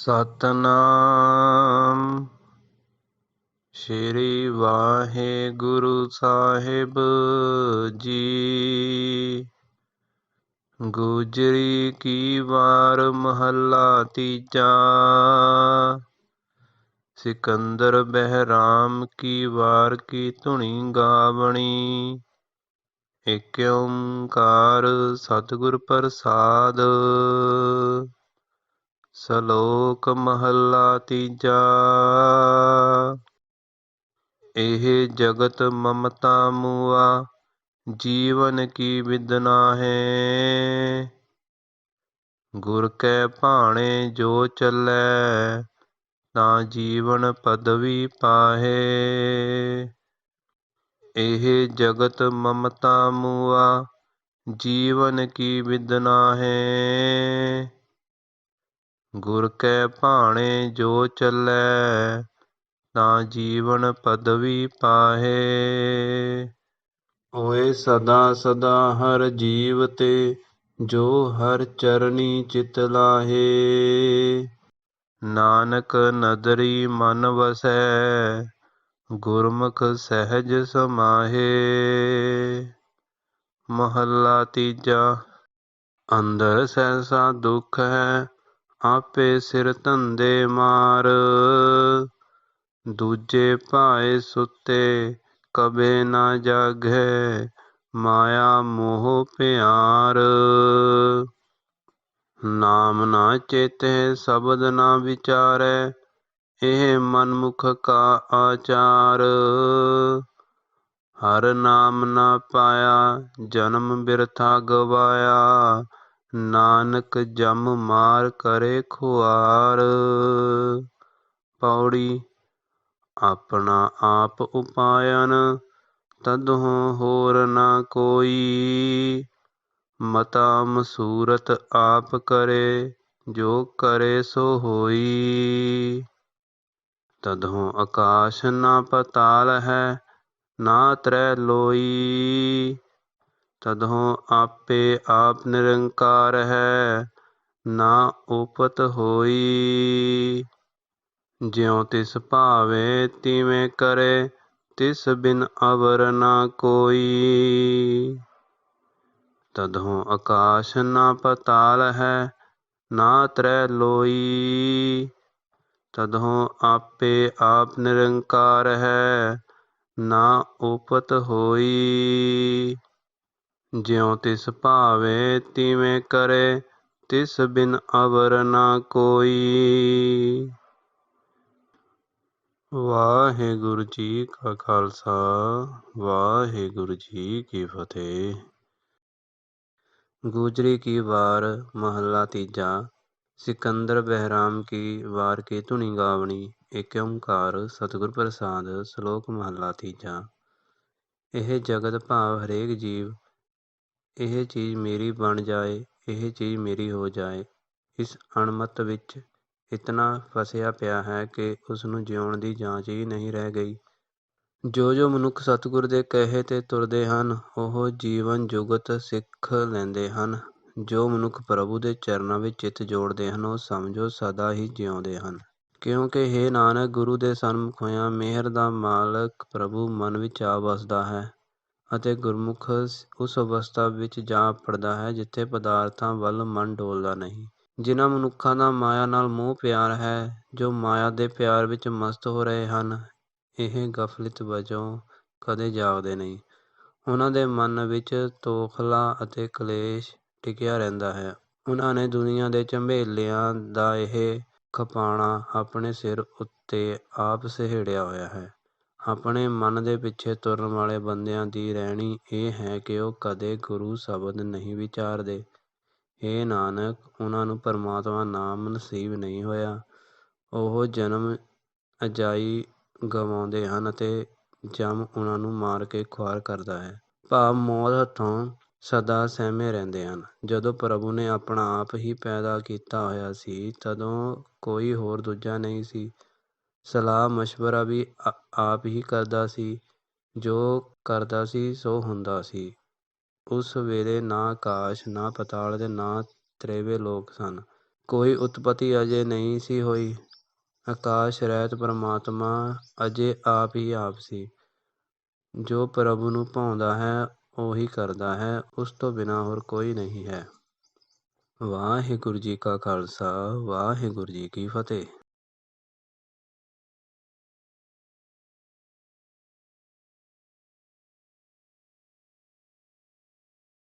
ਸਤਨਾਮ। ਸ਼੍ਰੀ ਵਾਹਿਗੁਰੂ ਸਾਹਿਬ ਜੀ। ਗੁਜਰੀ ਕੀ ਵਾਰ ਮਹੱਲਾ ਤੀਜਾ। ਸਿਕੰਦਰ ਬਹਿਰਾਮ ਕੀ ਵਾਰ ਕੀ ਧੁਨੀ ਗਾਵਣੀ। ਏਕ ਓੰਕਾਰ ਸਤਿਗੁਰ ਪ੍ਰਸਾਦ। ਸ਼ਲੋਕ ਮਹੱਲਾ ਤੀਜਾ। ਇਹ ਜਗਤ ਮਮਤਾ ਮੂਆ, ਜੀਵਨ ਕੀ ਵਿਦਨਾ ਹੈ? ਗੁਰ ਕੈ ਭਾਣੇ ਜੋ ਚੱਲੈ, ਤਾਂ ਜੀਵਨ ਪਦਵੀ ਪਾਹੇ। ਇਹ ਜਗਤ ਮਮਤਾ ਮੂਆ, ਜੀਵਨ ਕੀ ਵਿਦਨਾ ਹੈ? ਗੁਰ ਕੈ ਭਾਣੇ ਜੋ ਚੱਲੈ ਤਾਂ ਜੀਵਨ ਪਦਵੀ ਪਾਹੇ। ਓਏ ਸਦਾ ਸਦਾ ਹਰ ਜੀਵ ਤੇ ਜੋ ਹਰ ਚਰਨੀ ਚਿਤ ਲਾਹੇ। ਨਾਨਕ ਨਦਰੀ ਮਨ ਵਸੈ ਗੁਰਮੁਖ ਸਹਿਜ ਸਮਾਹੇ। ਮਹੱਲਾ ਤੀਜਾ ਅੰਦਰ ਸਹਿਸਾ ਦੁਖ ਹੈ ਆਪੇ ਸਿਰ ਧੰਦੇ ਮਾਰ। ਦੂਜੇ ਭਾਏ ਸੁੱਤੇ ਕਬੇ ਨਾ ਜਾਗੈ, ਮਾਇਆ ਮੋਹ ਪਿਆਰ। ਨਾਮ ਨਾ ਚੇਤੇ, ਸ਼ਬਦ ਨਾ ਵਿਚਾਰੈ, ਇਹ ਮਨਮੁਖ ਕਾ ਆਚਾਰ। ਹਰ ਨਾਮ ਨਾ ਪਾਇਆ, ਜਨਮ ਬਿਰਥਾ ਗਵਾਇਆ। ਨਾਨਕ ਜਮ ਮਾਰ ਕਰੇ ਖੁਆਰ। ਪੌੜੀ, ਆਪਣਾ ਆਪ ਉਪਾਇਨ, ਤਦਹੁ ਹੋਰ ਨਾ ਕੋਈ। ਮਤਾ ਮਸੂਰਤ ਆਪ ਕਰੇ, ਜੋ ਕਰੇ ਸੋ ਹੋਈ। ਤਦਹੁ ਆਕਾਸ਼ ਨਾ ਪਤਾਲ ਹੈ, ਨਾ ਤ੍ਰੈ ਲੋਈ। ਤਦਹੁ ਆਪੇ ਆਪ ਨਿਰੰਕਾਰ ਹੈ, ਨਾ ਉਪਤ ਹੋਈ। ਜਿਉ ਤਿਸ ਭਾਵੇ ਤਿਵੇਂ ਕਰੇ, ਤਿਸ ਬਿਨ ਅਵਰ ਨਾ ਕੋਈ। ਤਦਹੁ ਆਕਾਸ਼ ਨਾ ਪਤਾਲ ਹੈ, ਨਾ ਤ੍ਰੈ ਲੋਈ। ਤਦਹੁ ਆਪੇ ਆਪ ਨਿਰੰਕਾਰ ਹੈ, ਨਾ ਉਪਤ ਹੋਈ। ਜਿਉਂ ਤਿਸ ਭਾਵੇ ਤਿਵੇਂ ਕਰੇ, ਤਿਸ ਬਿਨ ਅਵਰ ਨਾ ਕੋਈ। ਵਾਹਿਗੁਰੂ ਜੀ ਕਾ ਖਾਲਸਾ, ਵਾਹਿਗੁਰੂ ਜੀ ਕੀ ਫਤਿਹ। ਗੁਜਰੀ ਕੀ ਵਾਰ ਮਹੱਲਾ ਤੀਜਾ, ਸਿਕੰਦਰ ਬਹਿਰਾਮ ਕੀ ਵਾਰ ਕੀ ਧੁਨੀ ਗਾਵਣੀ, ਏਕ ਓੰਕਾਰ ਸਤਿਗੁਰ ਪ੍ਰਸਾਦ, ਸ਼ਲੋਕ ਮਹੱਲਾ ਤੀਜਾ। ਇਹ ਜਗਤ ਭਾਵ ਹਰੇਕ ਜੀਵ ਇਹ ਚੀਜ਼ ਮੇਰੀ ਬਣ ਜਾਏ, ਇਹ ਚੀਜ਼ ਮੇਰੀ ਹੋ ਜਾਏ। ਇਸ ਅਣਮਤ ਵਿੱਚ ਇਤਨਾ ਫਸਿਆ ਪਿਆ ਹੈ ਕਿ ਉਸ ਨੂੰ ਜਿਉਣ ਦੀ ਜਾਂਚ ਹੀ ਨਹੀਂ ਰਹਿ ਗਈ। ਜੋ ਜੋ ਮਨੁੱਖ ਸਤਿਗੁਰ ਦੇ ਕਹੇ ਤੇ ਤੁਰਦੇ ਹਨ, ਉਹ ਜੀਵਨ ਜੁਗਤ ਸਿੱਖ ਲੈਂਦੇ ਹਨ। ਜੋ ਮਨੁੱਖ ਪ੍ਰਭੂ ਦੇ ਚਰਨਾਂ ਵਿੱਚ ਚਿੱਤ ਜੋੜਦੇ ਹਨ, ਉਹ ਸਮਝੋ ਸਦਾ ਹੀ ਜਿਉਂਦੇ ਹਨ। ਕਿਉਂਕਿ हे ਨਾਨਕ, ਗੁਰੂ ਦੇ ਸਨਮੁਖ ਹੋਇਆ ਮਿਹਰ ਦਾ ਮਾਲਕ ਪ੍ਰਭੂ ਮਨ ਵਿੱਚ ਆ ਵਸਦਾ ਹੈ। ਅਤੇ ਗੁਰਮੁਖ ਉਸ ਅਵਸਥਾ ਵਿੱਚ ਜਾ ਪੜਦਾ ਹੈ, ਜਿੱਥੇ ਪਦਾਰਥਾਂ ਵੱਲ ਮਨ ਡੋਲਦਾ ਨਹੀਂ। ਜਿਨ੍ਹਾਂ ਮਨੁੱਖਾਂ ਦਾ ਮਾਇਆ ਨਾਲ ਮੋਹ ਪਿਆਰ ਹੈ, ਜੋ ਮਾਇਆ ਦੇ ਪਿਆਰ ਵਿੱਚ ਮਸਤ ਹੋ ਰਹੇ ਹਨ, ਇਹ ਗਫਲਤ ਵਜੋਂ ਕਦੇ ਜਾਗਦੇ ਨਹੀਂ। ਉਹਨਾਂ ਦੇ ਮਨ ਵਿੱਚ ਤੋਖਲਾ ਅਤੇ ਕਲੇਸ਼ ਟਿਕਿਆ ਰਹਿੰਦਾ ਹੈ। ਉਹਨਾਂ ਨੇ ਦੁਨੀਆ ਦੇ ਝੰਬੇਲਿਆਂ ਦਾ ਇਹ ਖਪਾਣਾ ਆਪਣੇ ਸਿਰ ਉੱਤੇ ਆਪ ਸਹਿੜਿਆ ਹੋਇਆ ਹੈ। ਆਪਣੇ ਮਨ ਦੇ ਪਿੱਛੇ ਤੁਰਨ ਵਾਲੇ ਬੰਦਿਆਂ ਦੀ ਰਹਿਣੀ ਇਹ ਹੈ ਕਿ ਉਹ ਕਦੇ ਗੁਰੂ ਸ਼ਬਦ ਨਹੀਂ ਵਿਚਾਰਦੇ। ਏ ਨਾਨਕ, ਉਹਨਾਂ ਨੂੰ ਪਰਮਾਤਮਾ ਨਾਮ ਨਸੀਬ ਨਹੀਂ ਹੋਇਆ। ਉਹ ਜਨਮ ਅਜਾਈ ਗਵਾਉਂਦੇ ਹਨ ਅਤੇ ਜਮ ਉਹਨਾਂ ਨੂੰ ਮਾਰ ਕੇ ਖੁਆਰ ਕਰਦਾ ਹੈ। ਭਾਵ ਮੌਤ ਹੱਥੋਂ ਸਦਾ ਸਹਿਮੇ ਰਹਿੰਦੇ ਹਨ। ਜਦੋਂ ਪ੍ਰਭੂ ਨੇ ਆਪਣਾ ਆਪ ਹੀ ਪੈਦਾ ਕੀਤਾ ਹੋਇਆ ਸੀ, ਤਦੋਂ ਕੋਈ ਹੋਰ ਦੂਜਾ ਨਹੀਂ ਸੀ। ਸਲਾਹ, ਮਸ਼ਵਰਾ ਵੀ ਆ, ਆਪ ਹੀ ਕਰਦਾ ਸੀ। ਜੋ ਕਰਦਾ ਸੀ, ਸੋ ਹੁੰਦਾ ਸੀ। ਉਸ ਵੇਲੇ ਨਾ ਆਕਾਸ਼ ਨਾ ਪਤਾਲ ਦੇ ਨਾ ਤ੍ਰੈਵੇ ਲੋਕ ਸਨ। ਕੋਈ ਉਤਪਤੀ ਅਜੇ ਨਹੀਂ ਸੀ ਹੋਈ। ਆਕਾਸ਼, ਰਹਿਤ, ਪਰਮਾਤਮਾ ਅਜੇ ਆਪ ਹੀ ਆਪ ਸੀ। ਜੋ ਪ੍ਰਭੂ ਨੂੰ ਭਾਉਂਦਾ ਹੈ, ਉਹੀ ਕਰਦਾ ਹੈ। ਉਸ ਤੋਂ ਬਿਨਾ ਹੋਰ ਕੋਈ ਨਹੀਂ ਹੈ। ਵਾਹਿਗੁਰੂ ਜੀ ਕਾ ਖਾਲਸਾ, ਵਾਹਿਗੁਰੂ ਜੀ ਕੀ ਫਤਿਹ।